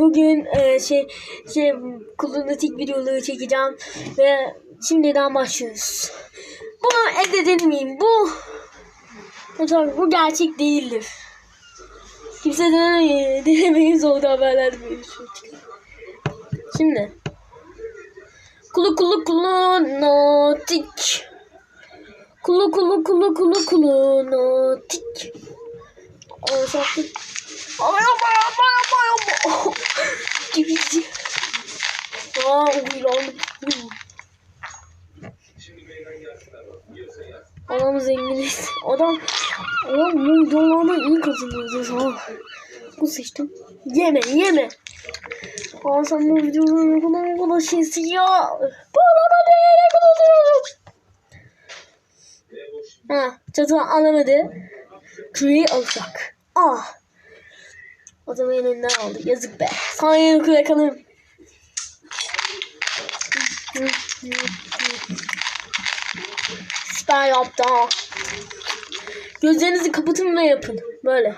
bugün e, şey şey kullanıcı videoları çekeceğim ve şimdiden başlıyoruz. Bunu elde edemeyim. Bu Tabii bu gerçek değildir. Kimse deneme- denemeyiz oldu haberler böyle. Şimdi Kulu kulu kulu notik Kulu kulu kulu kulu kulu notik Ama Gibici Aa uylandım Adam zenginiz Adam Adam bu videolarda iyi kazanıyoruz ha Bu seçtim Yeme yeme Aa sen bu videoda ne kadar ne kadar şeysin ya. Bana da ne kadar Ha çatı alamadı. Küreği alacak. Ah. O zaman elinden aldı. Yazık be. Sana yeni kürek alayım. Süper yaptı ha. Gözlerinizi kapatın ve yapın. Böyle.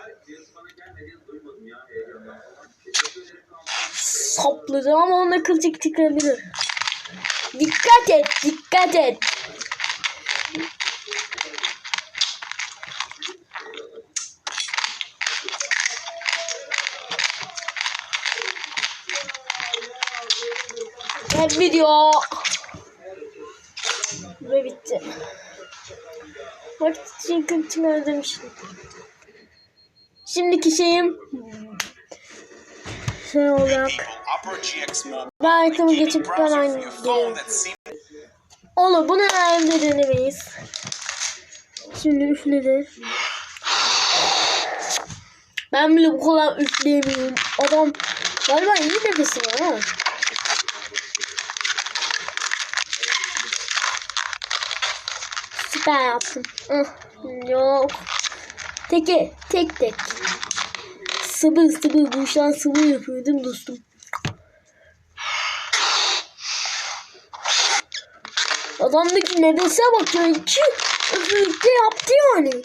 sapladı ama ona kılçık çıkabilir. Dikkat et, dikkat et. Evet video. Ve bitti. Vakit için kılçık ödemiştim. Şimdiki şeyim şey Mobile. Ben reklamı geçip your phone geliyorum. Oğlum bunu evde denemeyiz. Şimdi üfledi. Ben bile bu kadar üfleyemiyorum. Adam galiba iyi nefesi var ha. Süper yaptım. Yok. Teke, tek tek. Sıvı sıvı bu işten sıvı yapıyordum dostum. Adamdaki nefese bak ya. İki üfürükte yaptı yani.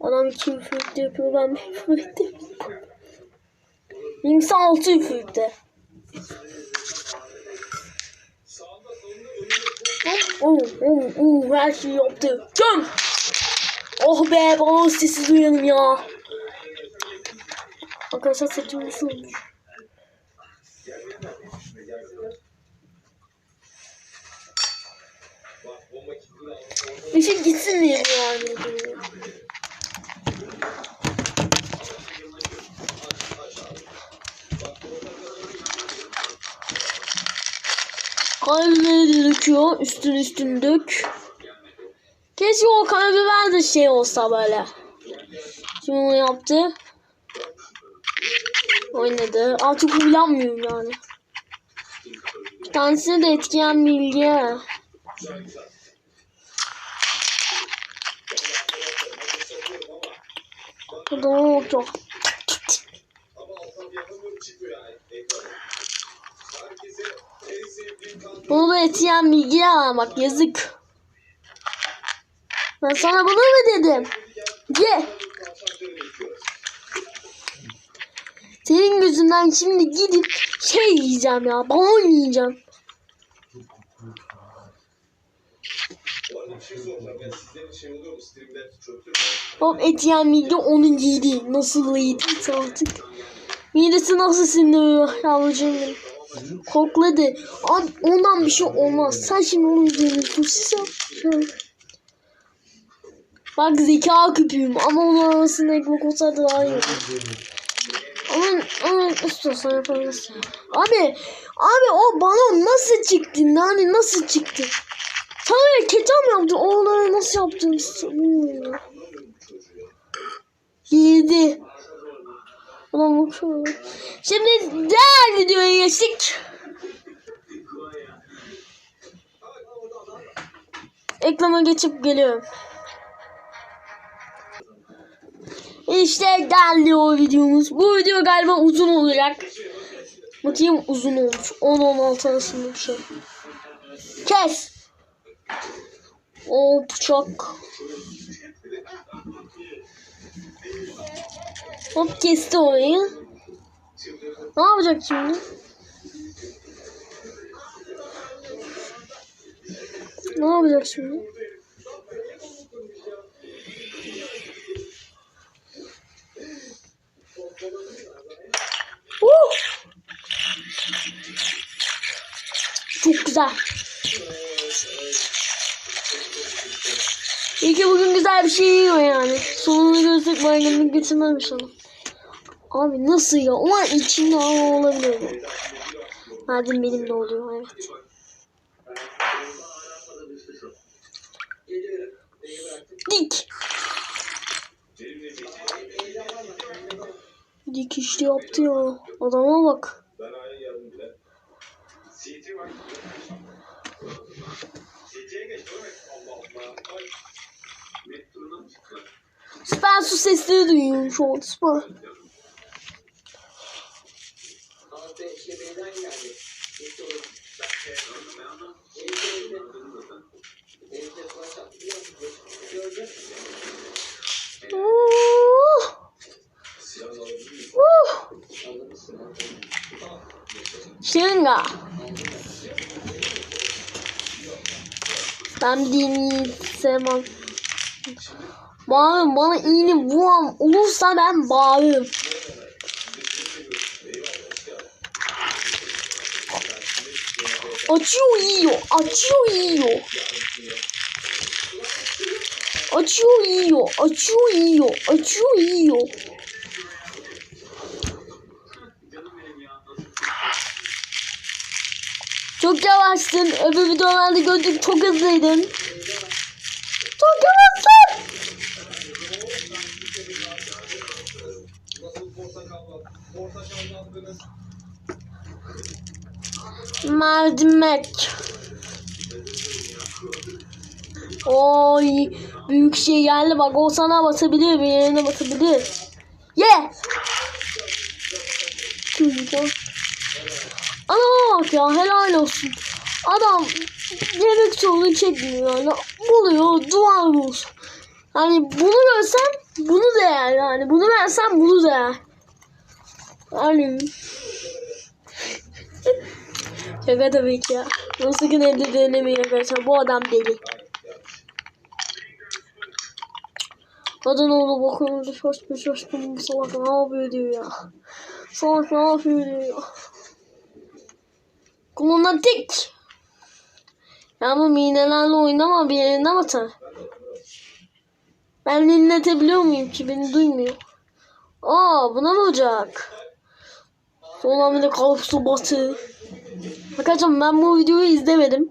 Adam iki üfürükte yapıyor. Ben bir üfürükte yapıyorum. Benimkisi altı üfürükte. Oh, oh, oh, her şeyi yaptı. Göm! Oh be bana sesi duyanım ya. Arkadaşlar saçım nasıl olmuş? Işık gitsin diye yani? Karabiber döküyor. Üstün üstün dök. Keşke o karabiber de şey olsa böyle. Şimdi onu yaptı. Oynadı. Artık uylanmıyorum yani. Bir tanesine de etkilen bilgi. Bu da oldu. Bunu da etiyen bilgi ya bak yazık. Ben sana bunu mu dedim? Ye. Senin gözünden şimdi gidip şey yiyeceğim ya. Balon yiyeceğim. Hop Etiyen mide onu yedi. Nasıl yediyse artık. Midesi nasıl siniriyor yavrucuğum benim. Kokladı. Abi ondan bir şey olmaz. Sen şimdi onu üzerine. Şöyle. Bak zeka küpüyüm ama onun arasında ekmek olsaydı daha iyi. Ama, ama istiyorsan yapabilirsin. Abi, abi o balon nasıl çıktı? Yani nasıl çıktı? Sana ketçap yaptı. Onları nasıl yaptın? Bilmiyorum. Yedi. Ulan. Şimdi diğer videoya geçtik. Ekrana geçip geliyorum. İşte geldi o videomuz. Bu video galiba uzun olacak. Bakayım uzun olmuş. 10-16 arasında bir şey. Kes. O bıçak. Hop kesti orayı. Ne yapacak şimdi? Ne yapacak şimdi? Uh! Çok güzel. İyi ki bugün güzel bir şey yiyor yani. Sonunu görsek baygınlık getirmemiş onu. Abi nasıl ya? Ulan içinde hava olabilir mi? Madem benim de oluyor evet. Dik. Dikişli yaptı ya. Adama bak. Süper su sesleri duyuyorum şu an. Süper. Oh! Oh! Şırınga. Ben dini sevmem. Bağırırım bana iğne vuran olursa ben bağırırım. Açıyor yiyor, açıyor yiyor. Açıyor yiyor, açıyor yiyor, açıyor yiyor. Çok yavaştın. Öbür videolarda gördük çok hızlıydın. Çok yavaşsın. Mercimek. Oy büyük şey geldi bak o sana basabilir bir yerine basabilir. Ye. Çocuklar. Ana bak ya helal olsun. Adam yemek sorunu çekmiyor yani. Buluyor duvar olsun. Hani bunu versem bunu değer yani. Bunu versem bunu değer. Yani Şaka tabii ki ya. Bunu sakın evde denemeyin arkadaşlar. Bu adam deli. Adanalı bakıyordu şaşkın şaşkın bu salak ne yapıyor diyor ya. Salak ne yapıyor diyor ya. Dik. Ya bu minelerle oynama bir yerinden atar. Ben dinletebiliyor muyum ki beni duymuyor. Aa buna mı olacak? Sonra bir de kalıp su batı. Arkadaşlar ben bu videoyu izlemedim.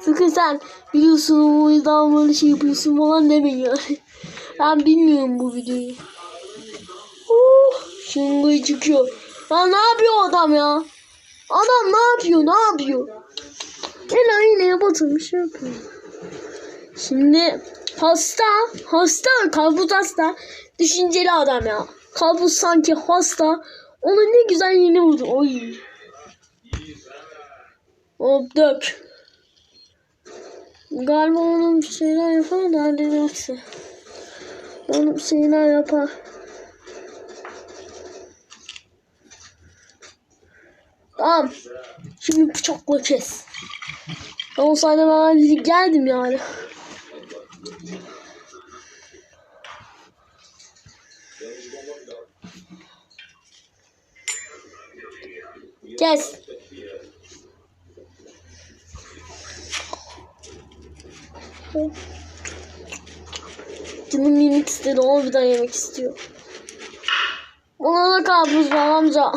Sakın sen biliyorsun o yüzden böyle şey yapıyorsun falan demeyin yani. Ben bilmiyorum bu videoyu. Oh, şimdi çıkıyor. Ya ne yapıyor adam ya? Adam ne yapıyor? Ne yapıyor? El aynaya batırmış yapıyor. Şimdi hasta, hasta, kabus hasta. Düşünceli adam ya. Kabus sanki hasta. Onu ne güzel yeni vurdu. Oy. Hop dök. Galiba onun bir şeyler yapar da hallederse. Onun bir şeyler yapar. Tamam. Şimdi bıçakla kes. Ben olsaydı ben geldim yani. Kes. Canım yemek istedi ama bir daha yemek istiyor. Bana da karpuz var amca.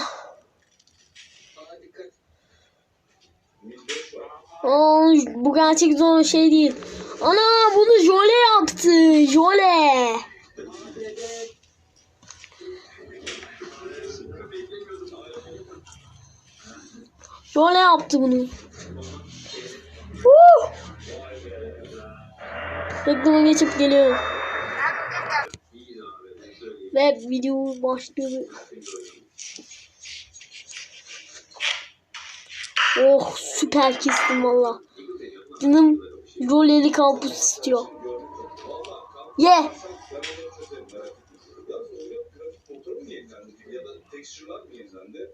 Aa, bu gerçek zor şey değil. Ana bunu Jole yaptı. Jole. Jole yaptı bunu. Woo! Reklama geçip geliyorum. Ve video başlıyor. Oh süper kestim valla. Canım roleli kampus istiyor. Ye. yenilendi?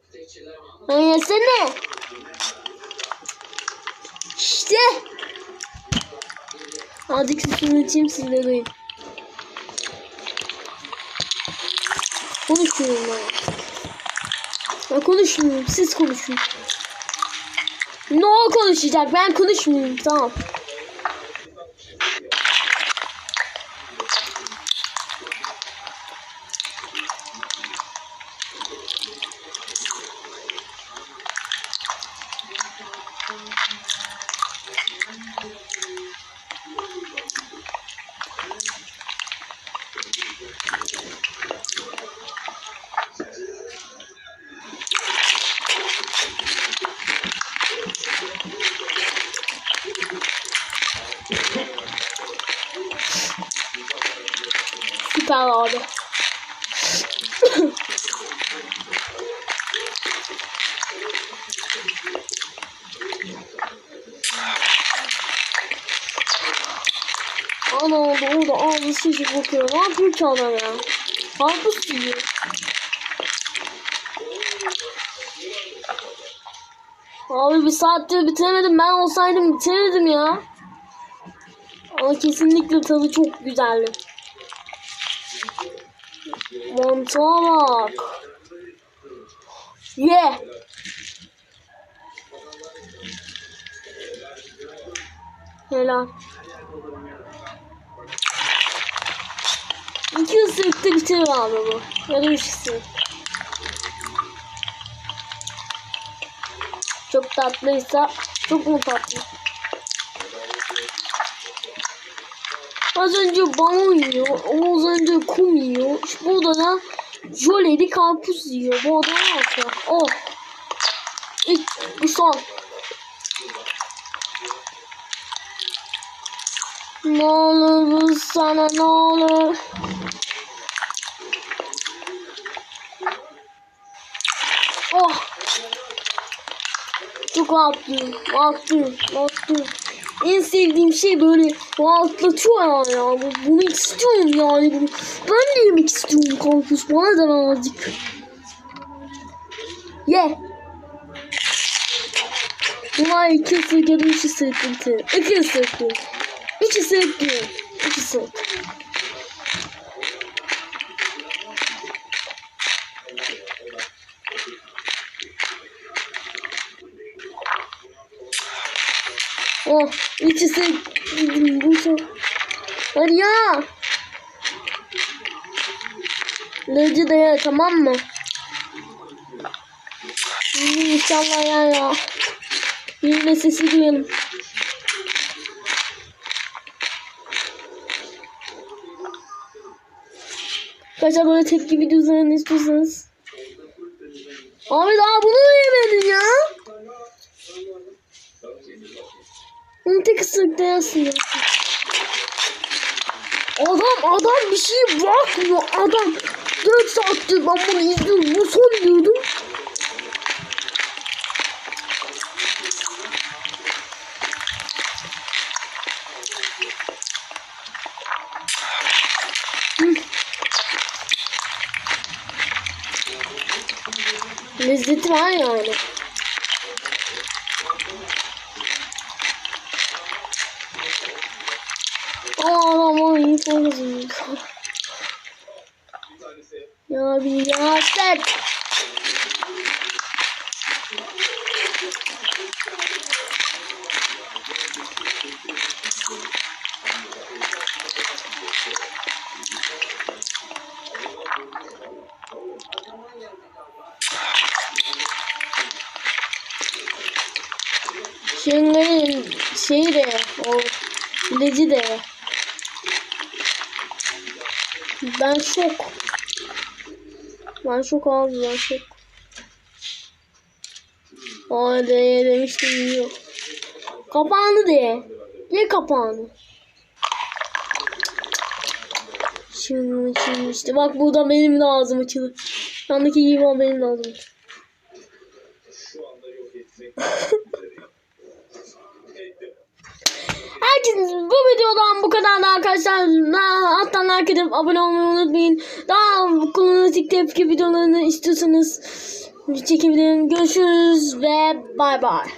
Lan yesene. İşte. Hadi kısmını içeyim sizle duyun. Konuşmuyorum ben. Ben konuşmuyorum. Siz konuşun. Ne o konuşacak? Ben konuşmuyorum. Tamam. Süper abi. Ana orada ağzı şişip bakıyor. Ne yapıyor ki adam ya? Karpuz yiyor. Abi bir saattir bitiremedim. Ben olsaydım bitirirdim ya. Ama kesinlikle tadı çok güzeldi. Mantığa bak. Ye. Helal. İki ısırıkta bitirir abi bu. Ya da üç ısırık. Çok tatlıysa çok mu tatlı? Az önce balon yiyor, az önce kum yiyor. İşte burada da jöleli karpuz yiyor. Bu adam ne yapıyor? Oh. İlk, bu son. Ne olur bu sana ne olur. Oh. Çok rahatlıyım. Rahatlıyım. Rahatlıyım. En sevdiğim şey böyle rahatlatıyor ya. Bu- Bunu istiyorum yani. Bunu. Ben de yemek istiyorum karpuz. Bana da azıcık. Ye. Bunlar iki ısırık ya da üç ısırık. İki ısırık. Üç ısırık. Üç ısırık. Oh, ısırık. Bu şey. Hadi ya. Leci de ye tamam mı? İnşallah ya ya. Yine sesi duyalım. Kaça böyle tepki videolarını istiyorsanız. Abi daha bunu da yemedin ya. Bunu tek ısırıkta yersin ya. Adam adam bir şey bakmıyor adam. 4 saattir ben bunu izliyorum. Bu son diyordum. Lezzeti var yani. Aa iyi olmasın. Ya bir ya sen. Şunların şeyi de o ilacı de ben şok. Ben şok abi ben şok. Hadi demiştim yiyor. Kapağını de. Ye kapağını. Şimdi, şimdi işte bak burada benim de ağzım açıldı. Yandaki gibi benim de ağzım açıldı. Şu anda yok etmek üzereyim. Herkes bu videodan bu kadar da arkadaşlar. Alttan like edip abone olmayı unutmayın. Daha kullanıcı tepki videolarını istiyorsanız çekebilirim. Görüşürüz ve bay bay.